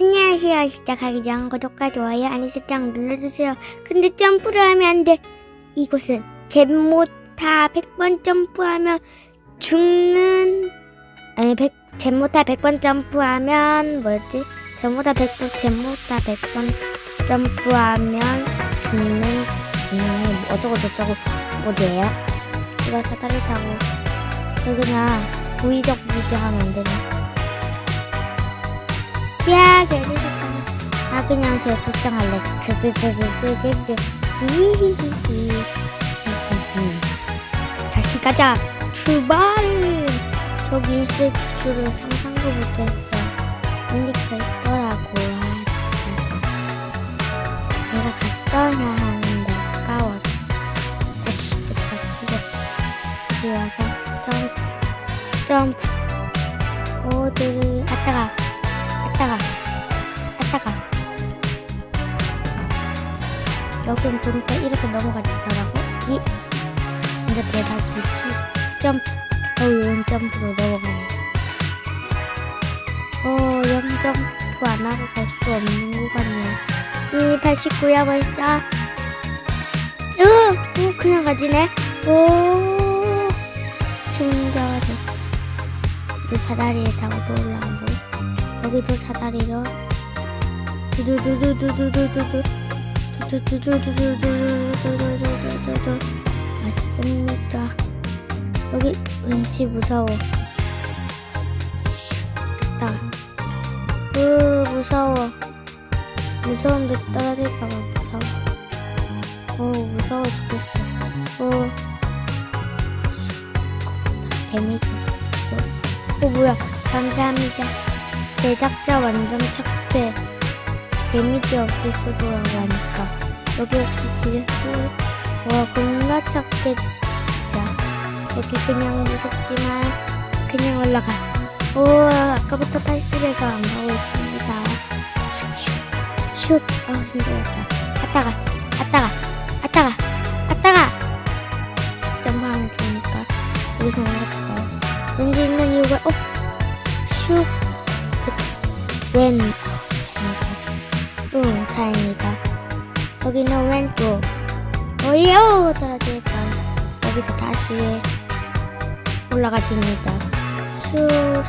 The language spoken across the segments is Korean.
안녕하세요. 시작하기 전 구독과 좋아요, 알림 설정 눌러주세요. 근데 점프를 하면 안 돼. 이곳은 잼모타 100번 점프하면 죽는 아니 100 잼모타 100번 점프하면 뭐였지? 잼모타 100번 잼모타 100번 점프하면 죽는 음, 어쩌고 저쩌고 뭐예요? 이거 사다리 타고 그냥 고의적 무지하면 안 되나? 야, 잠깐만. 아, 그냥 제 설정할래. 그그그그그그 이히히히. 다시 가자. 출발. 저기 있을 줄을 상상도 못했어. 여기가 있더라고. 아, 진짜. 내가 갔어야 하는데 아까워서. 다시 부탁드려. 여기 와서 점프, 점프. 오드를 아따가. 아따가 아 따가. 여긴 보니까 이렇게 넘어가지더라고. 이 진짜 대박이지 점프 어 이런 점프로 넘어가네. 어 영점프 안 하고 갈 수 없는 것 같네 이 89야 벌써. 으 오, 그냥 가지네. 오 친절해. 이 사다리에 타고 또 올라오고 여기도 사다리로 두두두두두두두두 두두두두두두두두두두두두 맞습니다. 여기 왠지 무서워. 됐다. 으 무서워. 무서운데 떨어질까봐 무서워. 어 무서워 죽겠어. 어 데미지 없었어. 어 뭐야? 감사합니다. 제작자 완전 착해. 데미지 없을 수도라고 하니까. 여기 혹시 지렸어? 와, 겁나 착해, 진짜. 여기 그냥 무섭지만, 그냥 올라가. 오, 아까부터 80에서 안 가고 있습니다. 슉, 슉. 아, 힘들었다. 갔다가, 응, 다행이다. 여기는 왼쪽. 어이요! 떨어질 뻔. 여기서 다시 올라가 줍니다. 슉,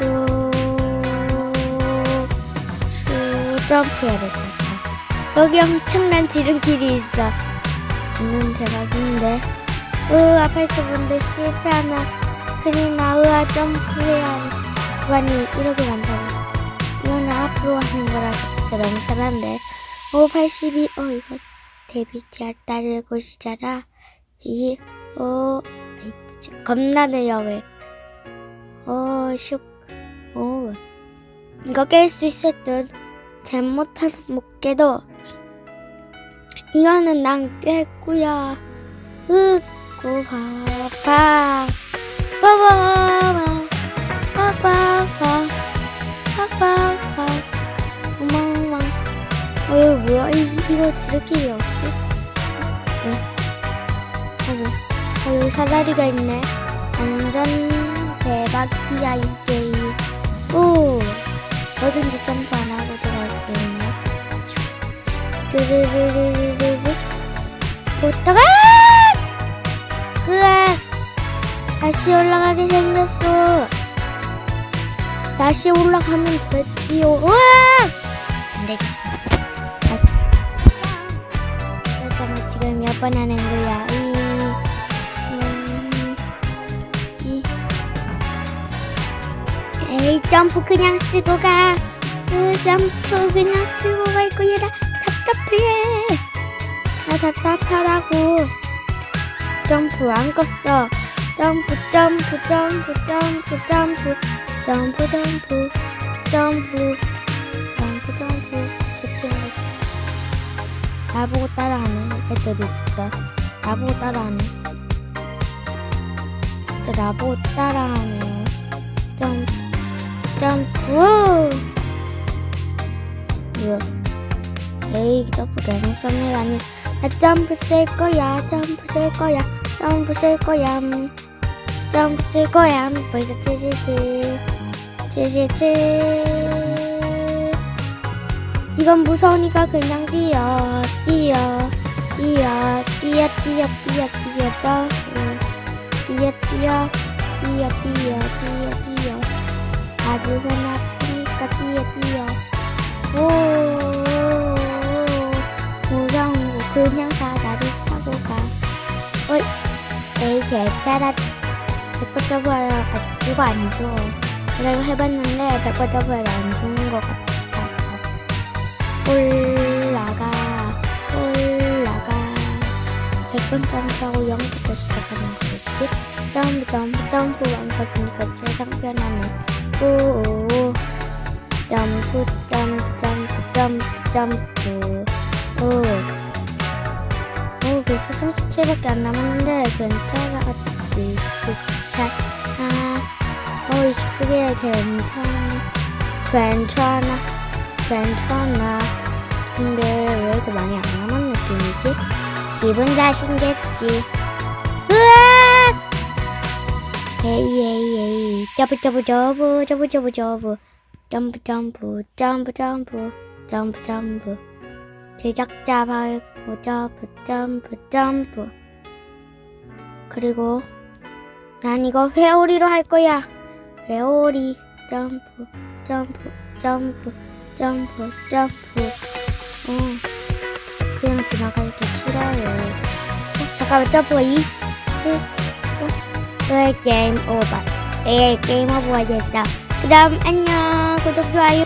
슉, 슉, 점프해야 될 것 같아. 여기 엄청난 지름길이 있어. 있는 대박인데. 으, 아파트 분들 실패하면 큰일 나. 으아, 점프해야 해. 구간이 이렇게 많다고. 이거는 앞으로 하는 거라서 진짜 너무 사납네. 5, 82, 어, 이거, 데뷔잘 따를 곳이잖아. 2, 어, 겁나는 여왜. 어, 슉, 어. 이거 깰 수 있을 듯. 잘못한 못 깨도. 이거는 난 깼구요. 으고, 봐봐. 봐봐. 봐봐. 봐봐. 봐봐. 어, 이거 뭐야? 이, 이거 지름길이 없이? 네. 아이고. 어, 여기 사다리가 있네. 완전 대박이야, 이 게임. 오! 뭐든지 점프 안 하고 들어갈 수 있네. 드르르르르르. 오다가! 으아! 다시 올라가게 생겼어. 다시 올라가면 되지요. 우와! 안 되겠어. 지금 몇번 하는 거야? 이, 이, 이. 에이, 점프 그냥 쓰고 가. 그 점프 그냥 쓰고 갈 거야. 나 답답해. 나 답답하다고. 점프 안 껐어. 점프, 점프, 점프, 점프, 점프. 점프 점프 점프 점프 점프 저 친구 나보고 따라하네 애들이 진짜 나보고 따라하네 진짜 나보고 따라하네요 점프 점프! 뭐야? 에이 점프 썸네일 아니 나 점프 쓸 거야 점프 쓸 거야 점프 쓸 거야. 점프 쓸 거야. 벌써 77 77 이건 무서우니까 그냥 뛰어 ตี้ยเตี้ยเตียเจ้าเตียเตี้ยเตี้ยเตี้ยเตี้ยเตี้ยอาดูกันนะพี่กะเตียเตี้ยโอ้หูร้องหูคืนยังตาตาดูตาดูกาเอ้ยเอ้ยแขกจ้าดัดแต่ก็จะว่าอัดทุกวันชั่วแล้วให้บ้านนั้นแหละแต่ก็จะว่าหลานชั่วกับตาครับโอ้ 백번 점프하고 0부터 시작하는 거겠지? 점프 점프 점프 완쳤으니까 세상 편하네. 오오 점프 점프 점프 점프 점프 오. 오 벌써 37밖에 안 남았는데 괜찮아 괜찮아 어이 그게 괜찮아 괜찮아 괜찮아 근데 왜 이렇게 많이 안 남은 느낌이지? 기분 탓인겠지. 으악! 에이 에이 에이. 점프 점프 점프 점프 점프 점프 점프 점프 점프 점프 점프 점프. 제작자 밟고 점프 점프 점프. 그리고 난 이거 회오리로 할 거야. 회오리 점프 점프 점프 점프 점프. 어 그냥 지나가기 싫어요. 어, 잠깐만 점프가 2 1 어, 어, 게임 오버. 네 게임 오버가 됐어. 그럼 안녕. 구독 좋아요